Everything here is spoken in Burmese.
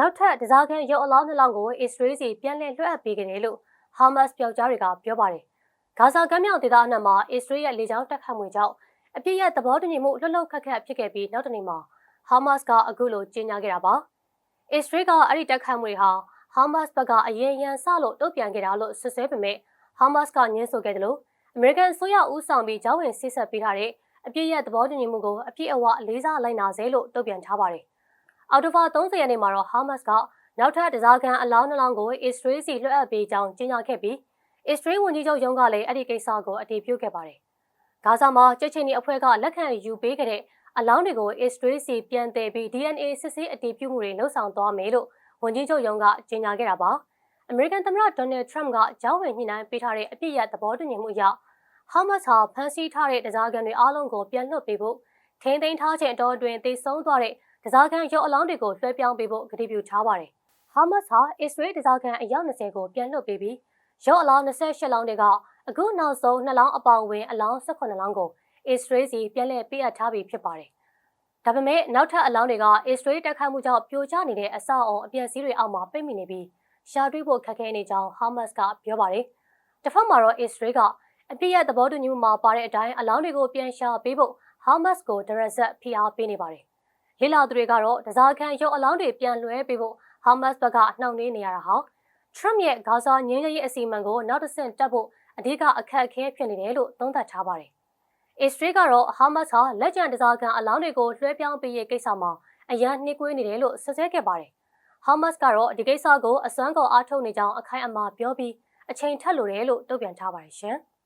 နောက်ထပ်တစားခန်းရုပ်အလောင်းနှစ်လောင်းကိုအစ္စရေးစီပြန်လည်လွှတ်အပ်ပေးခဲ့တယ်လို့ဟာမတ်စ်ပြောက်ကြားတွေကပြောပါတယ်။ဂါဇာကမ်းမြောင်ဒေသအနှံ့မှာအစ္စရေးရဲ့လေကြောင်းတပ်ခတ်မှုကြောင့်အပြစ်ရဲ့သဘောတူညီမှုလှုပ်လှုပ်ခတ်ခတ်ဖြစ်ခဲ့ပြီးနောက်တနေ့မှာဟာမတ်စ်ကအခုလိုကြေညာခဲ့တာပါ။အစ္စရေးကအဲ့ဒီတပ်ခတ်မှုတွေဟာဟာမတ်စ်ဘက်ကအရင်ရန်စလို့တုံ့ပြန်ခဲ့တာလို့ဆွဆွဲပေမဲ့ဟာမတ်စ်ကညှင်းဆိုခဲ့တယ်လို့အမေရိကန်ဆိုရဦးဆောင်ပြီးဂျောင်းဝင်ဆိတ်ဆက်ပေးထားတဲ့အပြစ်ရဲ့သဘောတူညီမှုကိုအပြည့်အဝအလေးစားလိုက်နာစေလို့တုံ့ပြန်ထားပါတယ်။ အော်တိုဘာ30ရက်နေ့မှာတော့ဟာမတ်စ်ကနောက်ထပ်တစားကန်အလောင်းနှလောင်းကိုအစ္စရေးစီလွှတ်အပ်ပေးကြောင်းကြေညာခဲ့ပြီးအစ္စရေးဝန်ကြီးချုပ်ရုံးကလည်းအဲ့ဒီကိစ္စကိုအတည်ပြုခဲ့ပါတယ်။ဂါဇာမှာကြက်ချင်းဒီအဖွဲ့ကလက်ခံယူပေးခဲ့တဲ့အလောင်းတွေကိုအစ္စရေးစီပြန်တည်ပြီး DNA စစ်ဆေးအတည်ပြုမှုတွေလှုပ်ဆောင်သွားမယ်လို့ဝန်ကြီးချုပ်ရုံးကကြေညာခဲ့တာပါ။အမေရိကန်သမ္မတဒေါ်နယ်ထရမ့်ကကြောင်းဝင်ညှိနှိုင်းပေးထားတဲ့အပြစ်ရသဘောတူညီမှုအရဟာမတ်ဟာဖမ်းဆီးထားတဲ့တစားကန်တွေအားလုံးကိုပြန်လွှတ်ပေးဖို့ထိန်းသိမ်းထားခြင်းအတော်အတွင်းသေဆုံးသွားတဲ့ တစားကန်ရုပ်အလောင်းတွေကိုလွှဲပြောင်းပေးဖို့ကတိပြုထားပါတယ်။ဟာမတ်ဟာအစ္စရေးတစားကန်အယောက်20ကိုပြန်လွှတ်ပေးပြီးရုပ်အလောင်း28လောင်းတွေကအခုနောက်ဆုံး2လောင်းအပေါင်းဝင်အလောင်း18လောင်းကိုအစ္စရေးစီပြန်လည်ပေးအပ်ထားပြီးဖြစ်ပါတယ်။ဒါပေမဲ့နောက်ထပ်အလောင်းတွေကအစ္စရေးတက်ခတ်မှုကြောင့်ပြိုကျနေတဲ့အဆောက်အုံအပျက်စီးတွေအောက်မှာပိတ်မိနေပြီးရှာတွေ့ဖို့ခက်ခဲနေကြောင်းဟာမတ်ကပြောပါတယ်။တစ်ဖက်မှာတော့အစ္စရေးကအပြည့်ရဲ့သဘောတူညီမှုမှာပါတဲ့အတိုင်းအလောင်းတွေကိုပြန်ရှာပေးဖို့ဟာမတ်ကိုဒရက်ဆက်ဖိအားပေးနေပါတယ်။ လေလာသူတွေကတော့တစားခန့်ရုပ်အလောင်းတွေပြန်လွှဲပေးဖို့ဟာမတ်ဘက်ကနှောင့်နှေးနေရတာဟာထရမ့်ရဲ့ဂါဇာငြင်းရေးအစီအမံကိုနောက်တစ်ဆင့်တက်ဖို့အဓိကအခက်အခဲဖြစ်နေတယ်လို့သုံးသပ်ထားပါတယ်။အစ္စရေးကတော့ဟာမတ်ဟာလက်ကျန်တစားခန့်အလောင်းတွေကိုလွှဲပြောင်းပေးရေးကိစ္စမှာအရန်နှိကွေးနေတယ်လို့ဆွဆွဲခဲ့ပါတယ်။ဟာမတ်ကတော့ဒီကိစ္စကိုအစွမ်းကုန်အားထုတ်နေကြောင်းအခိုင်အမာပြောပြီးအချိန်ထက်လိုတယ်လို့တုံ့ပြန်ထားပါတယ်ရှင်။